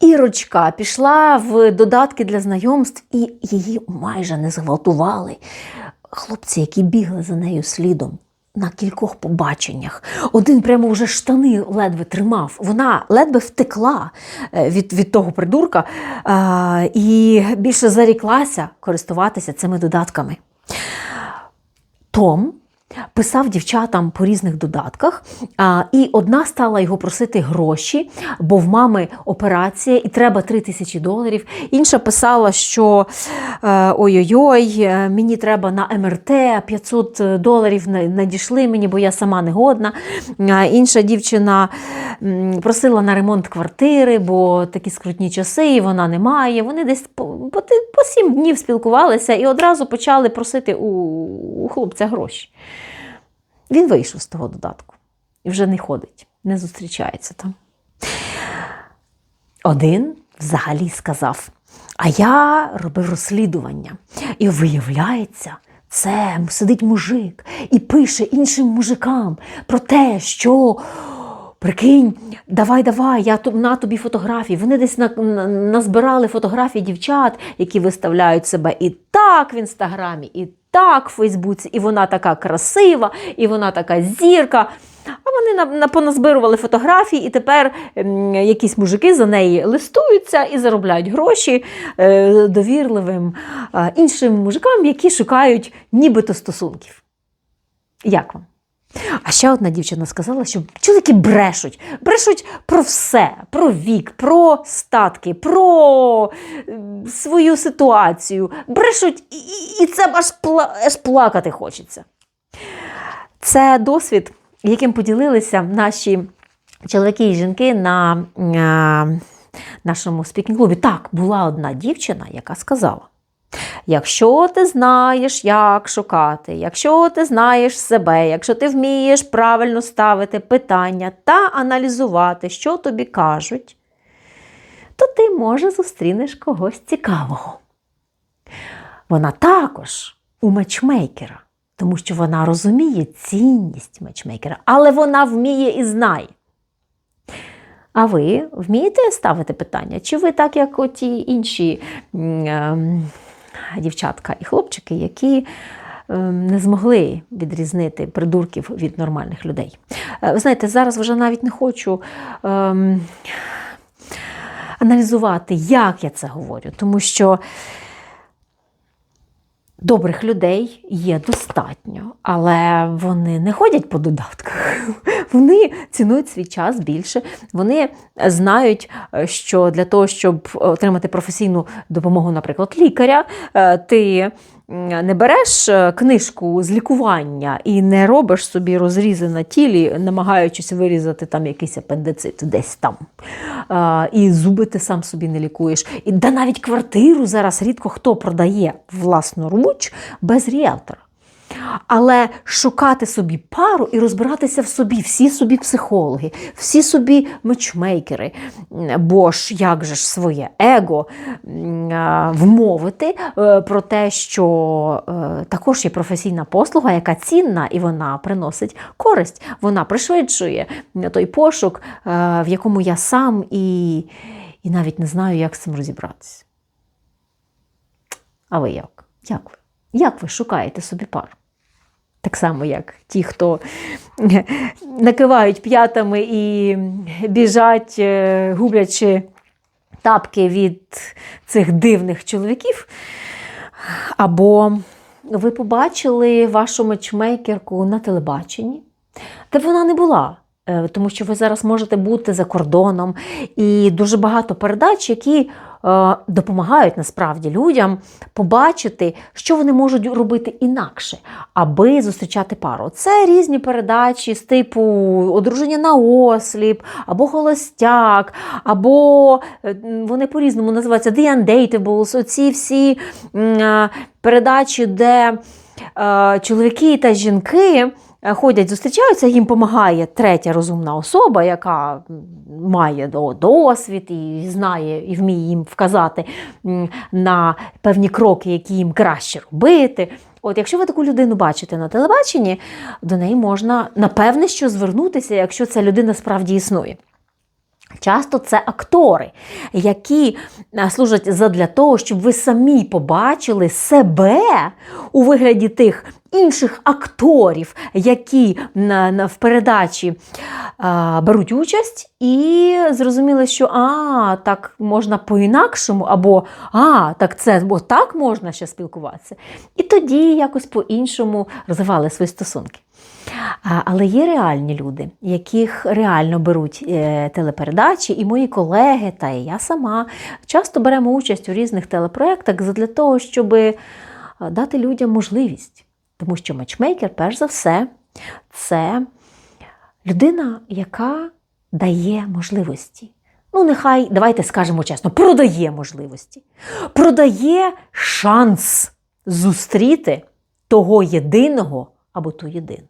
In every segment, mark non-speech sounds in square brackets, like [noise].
Ірочка пішла в додатки для знайомств і її майже не зґвалтували. Хлопці, які бігли за нею слідом на кількох побаченнях. Один прямо вже штани ледве тримав. Вона ледве втекла е, від, від того придурка е, і більше заріклася користуватися цими додатками. Том писав дівчатам по різних додатках, а, і одна стала його просити гроші, бо в мами операція і треба 3 тисячі доларів. Інша писала, що е, ой-ой-ой, е, мені треба на МРТ 500 доларів надійшли мені, бо я сама не годна. Інша дівчина просила на ремонт квартири, бо такі скрутні часи, і вона не має. Вони десь по, по, по сім днів спілкувалися і одразу почали просити у, у хлопця гроші. Він вийшов з того додатку і вже не ходить, не зустрічається там. Один взагалі сказав: А я робив розслідування. І виявляється, це сидить мужик і пише іншим мужикам про те, що. Прикинь, давай, давай, я на тобі фотографії. Вони десь на, на- назбирали фотографії дівчат, які виставляють себе і так в інстаграмі, і так в Фейсбуці, і вона така красива, і вона така зірка. А вони на, на, поназбирували фотографії, і тепер ем, якісь мужики за неї листуються і заробляють гроші е, довірливим іншим мужикам, які шукають нібито стосунків. Як вам? А ще одна дівчина сказала, що чоловіки брешуть. Брешуть про все: про вік, про статки, про свою ситуацію. Брешуть, і- і це аж, пла, аж плакати хочеться. Це досвід, яким поділилися наші чоловіки і жінки на е, нашому спікінг-клубі. Так, була одна дівчина, яка сказала. Якщо ти знаєш, як шукати, якщо ти знаєш себе, якщо ти вмієш правильно ставити питання та аналізувати, що тобі кажуть, то ти, може, зустрінеш когось цікавого. Вона також у мечмейкера, тому що вона розуміє цінність мечмейкера, але вона вміє і знає. А ви вмієте ставити питання? Чи ви так, як оті інші ем, дівчатка і хлопчики, які ем, не змогли відрізнити придурків від нормальних людей? Е, Ви знаєте, зараз вже навіть не хочу. ем, Аналізувати, як я це говорю, тому що добрих людей є достатньо, але вони не ходять по додатках. [laughs] Вони цінують свій час більше. Вони знають, е, що для того, щоб отримати професійну допомогу, наприклад, лікаря, е, ти не береш е, книжку з лікування і не робиш собі розрізи на тілі, намагаючись вирізати там якийсь апендицит десь там. І зуби ти сам собі не лікуєш. І да навіть квартиру зараз рідко хто продає власноруч без ріелтора. Але шукати собі пару і розбиратися в собі, всі собі психологи, всі собі мечмейкери, бо ж як же ж своє его вмовити е, про те, що е, також є професійна послуга, яка цінна і вона приносить користь, вона пришвидшує той пошук, е, в якому я сам і, і навіть не знаю, як з цим розібратися. А ви як? Як ви? Як ви шукаєте собі пару? Так само, як ті, хто накивають п'ятами і біжать, е, гублячи тапки від цих дивних чоловіків. Або ви побачили вашу мечмейкерку на телебаченні, де вона не була. е, Тому що ви зараз можете бути за кордоном, і дуже багато передач, які е, допомагають насправді людям побачити, що вони можуть робити інакше, аби зустрічати пару. Це різні передачі з типу одруження на осліп, або холостяк, або е, вони по-різному називаються The Undateables, оці всі е, передачі, де е, чоловіки та жінки. Е, Ходять, зустрічаються, їм допомагає третя розумна особа, яка має досвід і знає і вміє їм вказати на певні кроки, які їм краще робити. От якщо ви таку людину бачите на телебаченні, до неї можна напевне що звернутися, якщо ця людина справді існує. Часто це актори, які служать задля того, щоб ви самі побачили себе у вигляді тих інших акторів, які на, на, в передачі а, беруть участь, і зрозуміли, що а, так можна по-інакшому, або а, так це бо так можна ще спілкуватися. І тоді якось по-іншому розвивали свої стосунки. Але є реальні люди, яких реально беруть е, телепередачі, і мої колеги, та і я сама часто беремо участь у різних телепроєктах для того, щоб дати людям можливість. Тому що матчмейкер, перш за все, це людина, яка дає можливості. Ну, нехай, давайте скажемо чесно, продає можливості, продає шанс зустріти того єдиного або ту єдину.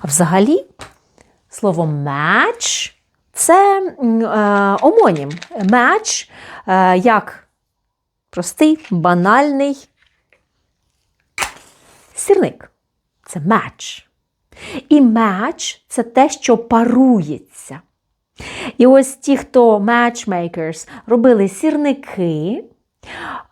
А взагалі, слово match це е, омонім. Match е, як простий, банальний сірник. Це match. І match – це те, що парується. І ось ті, хто matchmakers робили сірники,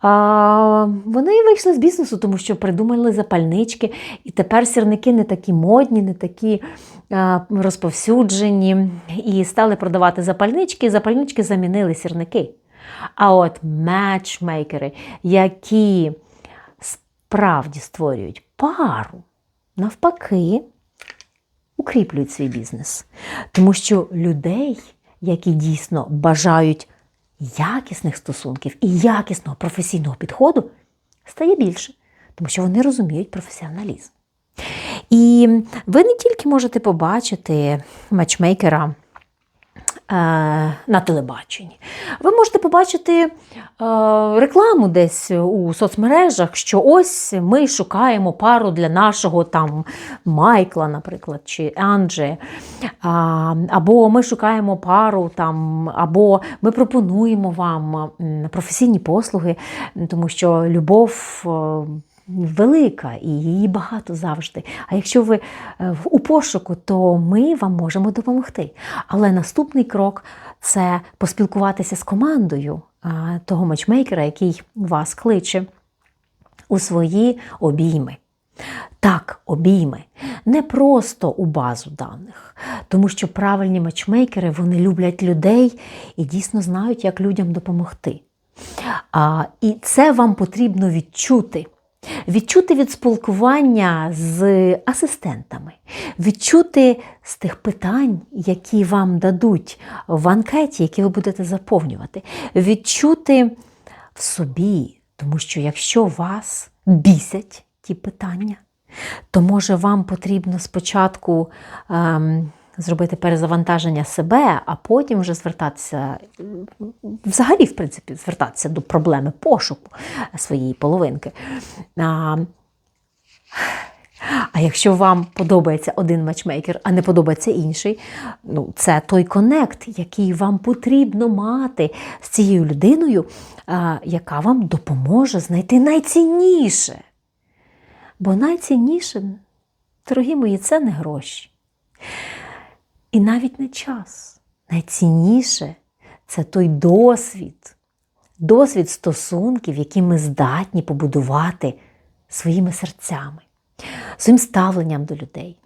а, Вони вийшли з бізнесу, тому що придумали запальнички, і тепер сірники не такі модні, не такі а, розповсюджені. І стали продавати запальнички, і запальнички замінили сірники. А от матчмейкери, які справді створюють пару, навпаки, укріплюють свій бізнес. Тому що людей, які дійсно бажають якісних стосунків і якісного професійного підходу стає більше, тому що вони розуміють професіоналізм. І ви не тільки можете побачити матчмейкера на телебаченні. Ви можете побачити е, рекламу десь у соцмережах, що ось ми шукаємо пару для нашого там Майкла, наприклад, чи Анджі, або ми шукаємо пару там, або ми пропонуємо вам професійні послуги, тому що любов. Велика і її багато завжди. А якщо ви е, у пошуку, то ми вам можемо допомогти. Але наступний крок це поспілкуватися з командою того матчмейкера, який вас кличе у свої обійми. Так, обійми, не просто у базу даних, тому що правильні матчмейкери вони люблять людей і дійсно знають, як людям допомогти. А, І це вам потрібно відчути. Відчути від спілкування з асистентами, відчути з тих питань, які вам дадуть в анкеті, які ви будете заповнювати, відчути в собі, тому що якщо вас бісять ті питання, то може вам потрібно спочатку. Ем, зробити перезавантаження себе, а потім вже звертатися, взагалі, в принципі, звертатися до проблеми пошуку своєї половинки. А, а якщо вам подобається один матчмейкер, а не подобається інший, ну це той конект, який вам потрібно мати з цією людиною, яка вам допоможе знайти найцінніше. Бо найцінніше, дорогі мої, це не гроші. І навіть не час. Найцінніше це той досвід, досвід стосунків, які ми здатні побудувати своїми серцями, своїм ставленням до людей,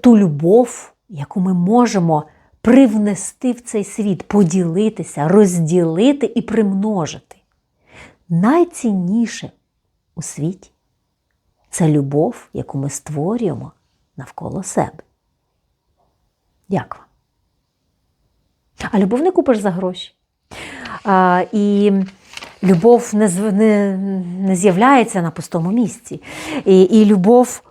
ту любов, яку ми можемо привнести в цей світ, поділитися, розділити і примножити. Найцінніше у світі це любов, яку ми створюємо навколо себе. Як вам? А любов не купиш за гроші. А, І любов не не, не з'являється на пустому місці. І, І любов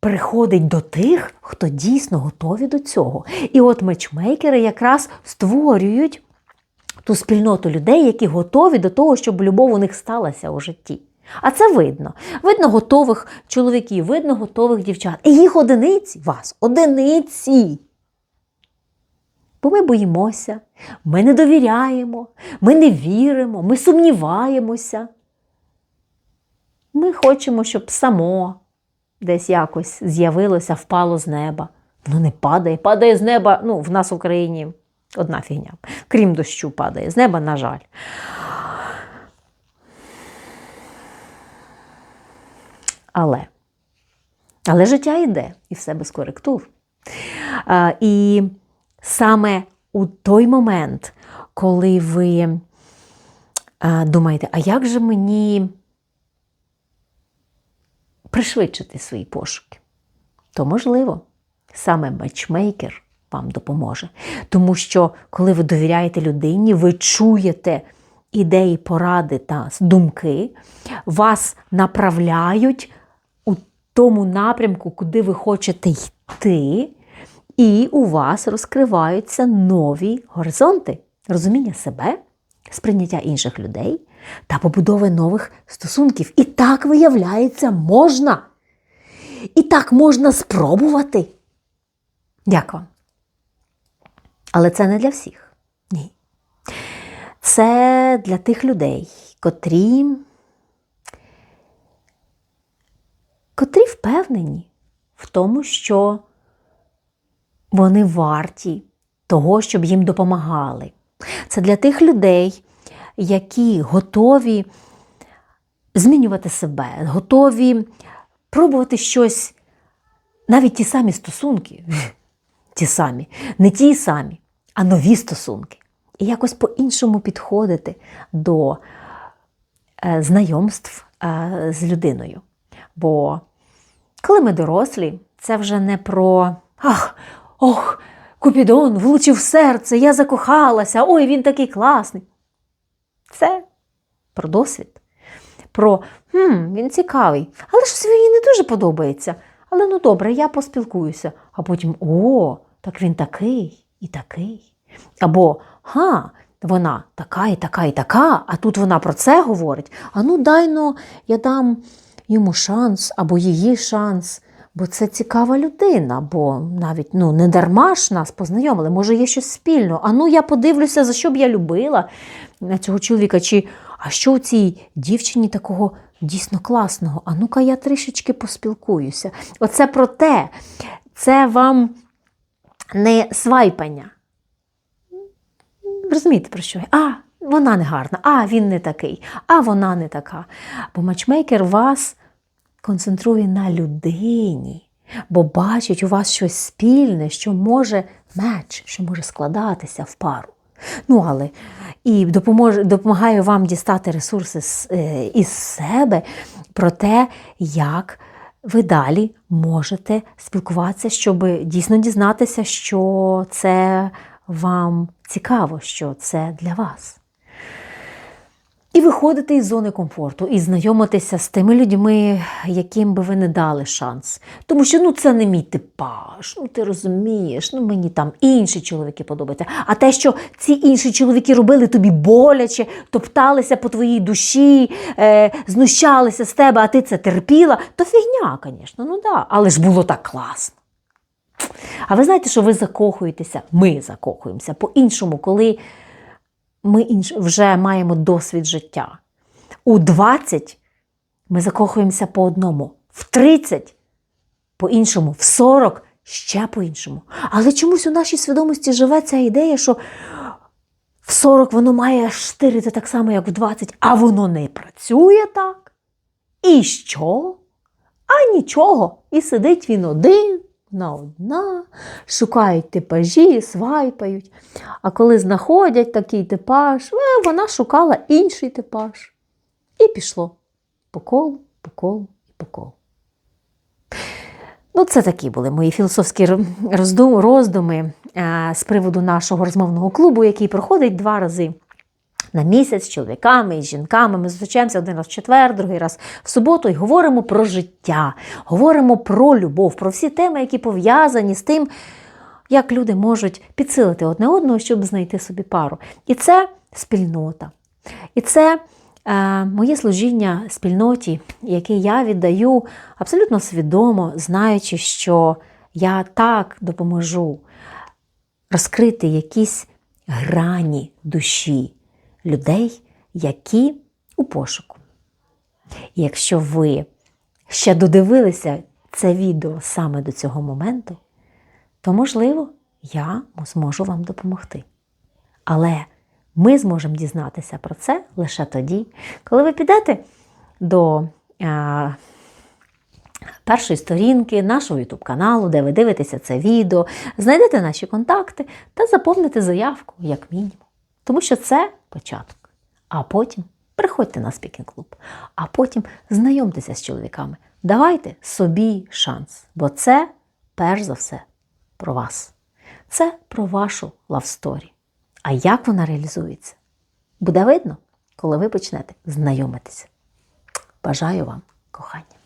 приходить до тих, хто дійсно готові до цього. І от мечмейкери якраз створюють ту спільноту людей, які готові до того, щоб любов у них сталася у житті. А це видно. Видно готових чоловіків, видно готових дівчат. І їх одиниці вас, одиниці. Бо ми боїмося, ми не довіряємо, ми не віримо, ми сумніваємося. Ми хочемо, щоб само десь якось з'явилося, впало з неба. Воно не падає, падає з неба, ну, в нас в Україні Одна фігня. Крім дощу падає з неба, на жаль. Але, але життя йде, і все без коректур. А, і саме у той момент, коли ви думаєте, а як же мені пришвидшити свої пошуки, то можливо, саме матчмейкер вам допоможе. Тому що, коли ви довіряєте людині, ви чуєте ідеї, поради та думки, вас направляють у тому напрямку, куди ви хочете йти, і у вас розкриваються нові горизонти, розуміння себе, сприйняття інших людей та побудови нових стосунків. І так, виявляється, можна. І так можна спробувати. Дякую. Але це не для всіх. Ні. Це для тих людей, котрі, котрі впевнені в тому, що вони варті того, щоб їм допомагали. Це для тих людей, які готові змінювати себе, готові пробувати щось, навіть ті самі стосунки, [laughs] ті самі, не ті самі, а нові стосунки. І якось по-іншому підходити до е, знайомств е, з людиною. Бо коли ми дорослі, це вже не про ах, ох, Купідон влучив серце, я закохалася, ой, він такий класний. Це про досвід, про хм, він цікавий, але щось мені не дуже подобається. Але ну добре, я поспілкуюся. А потім о, так він такий і такий. Або га, вона така і така і така, а тут вона про це говорить. А ну дай ну, я дам йому шанс або її шанс. Бо це цікава людина, бо навіть ну, не дарма ж нас познайомили, може, є щось спільно. А ну я подивлюся, за що б я любила цього чоловіка. Чи а що у цій дівчині такого дійсно класного? А ну-ка, я трішечки поспілкуюся. Оце про те, це вам не свайпання. Розумієте, про що? А, вона не гарна, а він не такий, а вона не така. Бо матчмейкер вас концентрує на людині, бо бачить у вас щось спільне, що може меч, що може складатися в пару. Ну, але і допоможе, допомагає вам дістати ресурси з, е, із себе про те, як ви далі можете спілкуватися, щоб дійсно дізнатися, що це вам цікаво, що це для вас. І виходити із зони комфорту, і знайомитися з тими людьми, яким би ви не дали шанс. Тому що ну це не мій типаж, ну ти розумієш, ну мені там інші чоловіки подобаються. А те, що ці інші чоловіки робили тобі боляче, топталися по твоїй душі, е, знущалися з тебе, а ти це терпіла, то фігня, звісно, ну да. Але ж було так класно. А ви знаєте, що ви закохуєтеся? Ми закохуємося по-іншому, коли ми вже маємо досвід життя. У 20 ми закохуємося по одному, в 30 по-іншому, в 40 ще по-іншому. Але чомусь у нашій свідомості живе ця ідея, що в 40 воно має штирити так само, як в 20, а воно не працює так. І що? А нічого. І сидить він один на одна, шукають типажі, свайпають. А коли знаходять такий типаж, е, вона шукала інший типаж. І пішло по колу, по колу і по колу. Ну, це такі були мої філософські роздуми е, з приводу нашого розмовного клубу, який проходить два рази на місяць з чоловіками і з жінками. Ми зустрічаємося один раз в четвер, другий раз в суботу і говоримо про життя, говоримо про любов, про всі теми, які пов'язані з тим, як люди можуть підсилити одне одного, щоб знайти собі пару. І це спільнота. І це е, моє служіння спільноті, яке я віддаю абсолютно свідомо, знаючи, що я так допоможу розкрити якісь грані душі людей, які у пошуку. І якщо ви ще додивилися це відео саме до цього моменту, то, можливо, я зможу вам допомогти. Але ми зможемо дізнатися про це лише тоді, коли ви підете до е, першої сторінки нашого YouTube каналу, де ви дивитеся це відео, знайдете наші контакти та заповните заявку, як мінімум. Тому що це початок. А потім приходьте на спікінг клуб, а потім знайомтеся з чоловіками. Давайте собі шанс, бо це перш за все про вас. Це про вашу лавсторі. А як вона реалізується? Буде видно, коли ви почнете знайомитися. Бажаю вам кохання.